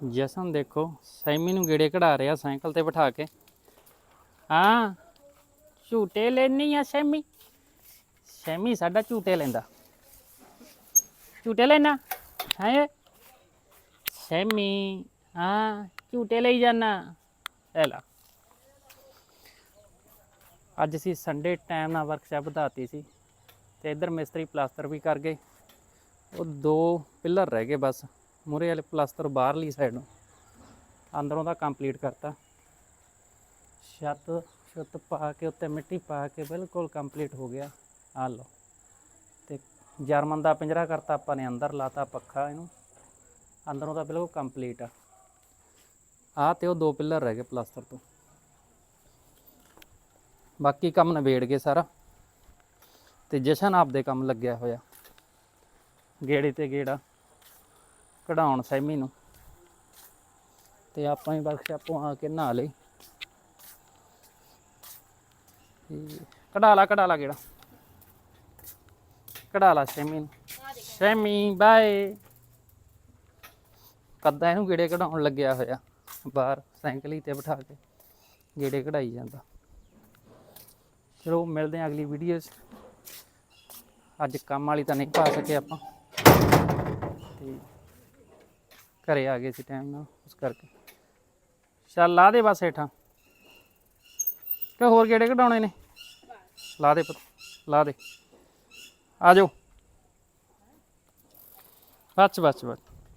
ਜਸਨ ਦੇਖੋ, ਸੈਮੀ ਨੂੰ ਗੇੜੇ ਕਢਾ ਰਿਹਾ ਸਾਈਕਲ ਤੇ ਬਿਠਾ ਕੇ। ਹਾਂ, ਝੂਟੇ ਲੈਣੀ ਆ ਸੈਮੀ। ਸੈਮੀ ਸਾਡਾ ਝੂਟੇ ਲੈਂਦਾ। ਝੂਟੇ ਲੈਣਾ ਹੈ? ਸੈਮੀ, ਹਾਂ, ਝੂਟੇ ਲਈ ਜਾਣਾ ਲੈ ਲਾ। ਅੱਜ ਅਸੀਂ ਸੰਡੇ ਟਾਈਮ ਨਾਲ ਵਰਕਸ਼ਾਪ ਵਧਾਤੀ ਸੀ ਤੇ ਇੱਧਰ ਮਿਸਤਰੀ ਪਲਾਸਟਰ ਵੀ ਕਰ ਗਏ। ਉਹ ਦੋ ਪਿੱਲਰ ਰਹਿ ਗਏ ਬਸ। ਮੂਰੇ ਵਾਲੇ ਪਲਾਸਟਰ ਬਾਹਰਲੀ ਸਾਈਡ ਨੂੰ। ਅੰਦਰੋਂ ਦਾ ਕੰਪਲੀਟ ਕਰਤਾ। ਛੱਤ ਛੱਤ ਪਾ ਕੇ, ਉੱਤੇ ਮਿੱਟੀ ਪਾ ਕੇ ਬਿਲਕੁਲ ਕੰਪਲੀਟ ਹੋ ਗਿਆ। ਆ ਲਓ। ਤੇ ਜਰਮਨ ਦਾ ਪਿੰਜਰਾ ਕਰਤਾ ਆਪਾਂ ਨੇ ਅੰਦਰ, ਲਾਤਾ ਪੱਖਾ ਇਹਨੂੰ। ਅੰਦਰੋਂ ਤਾਂ ਬਿਲਕੁਲ ਕੰਪਲੀਟ ਆ। ਆ ਤੇ ਉਹ ਦੋ ਪਿੱਲਰ ਰਹਿ ਗਏ ਪਲਾਸਟਰ ਤੋਂ। ਬਾਕੀ ਕੰਮ ਨਿਬੇੜ ਗਏ ਸਾਰਾ। ਤੇ ਜਸ਼ਨ ਆਪਦੇ ਕੰਮ ਲੱਗਿਆ ਹੋਇਆ। ਗੇੜੇ ਤੇ ਗੇੜਾ। ਕਢਾਉਣ ਸੈਮੀ ਨੂੰ। ਤੇ ਆਪਾਂ ਹੀ ਵਰਕਸ਼ਾਪੋਂ ਆ ਕੇ ਨਹਾ ਲਈ। ਕਢਾ ਲਾ ਕਢਾ ਲਾ ਗੇੜਾ। ਕਢਾ ਲਾ ਸੈਮੀ ਨੂੰ। Semi bye. ਕੱਦਾ ਇਹਨੂੰ ਗੇੜੇ ਕਢਾਉਣ ਲੱਗਿਆ ਹੋਇਆ, ਬਾਹਰ ਸਾਈਕਲ ਤੇ ਬਿਠਾ ਕੇ ਗੇੜੇ ਕਢਾਈ ਜਾਂਦਾ। ਚਲੋ, ਮਿਲਦੇ ਹਾਂ ਅਗਲੀ ਵੀਡੀਓ 'ਚ। ਅੱਜ ਕੰਮ ਵਾਲੀ ਤਾਂ ਨਹੀਂ ਪਾ ਸਕੇ ਆਪਾਂ। ਤੇ ਘਰੇ ਆ ਗਏ ਸੀ ਟਾਈਮ ਨਾਲ, ਉਸ ਕਰਕੇ। ਚੱਲ ਲਾ ਦੇ ਬਸ ਹੇਠਾਂ। ਕਿ ਹੋਰ ਕਿਹੜੇ ਕਢਾਉਣੇ ਨੇ? ਲਾ ਦੇ ਪੁੱਤ, ਲਾ ਦੇ। ਆ ਜਾਓ। ਬਸ ਬਸ ਬਸ।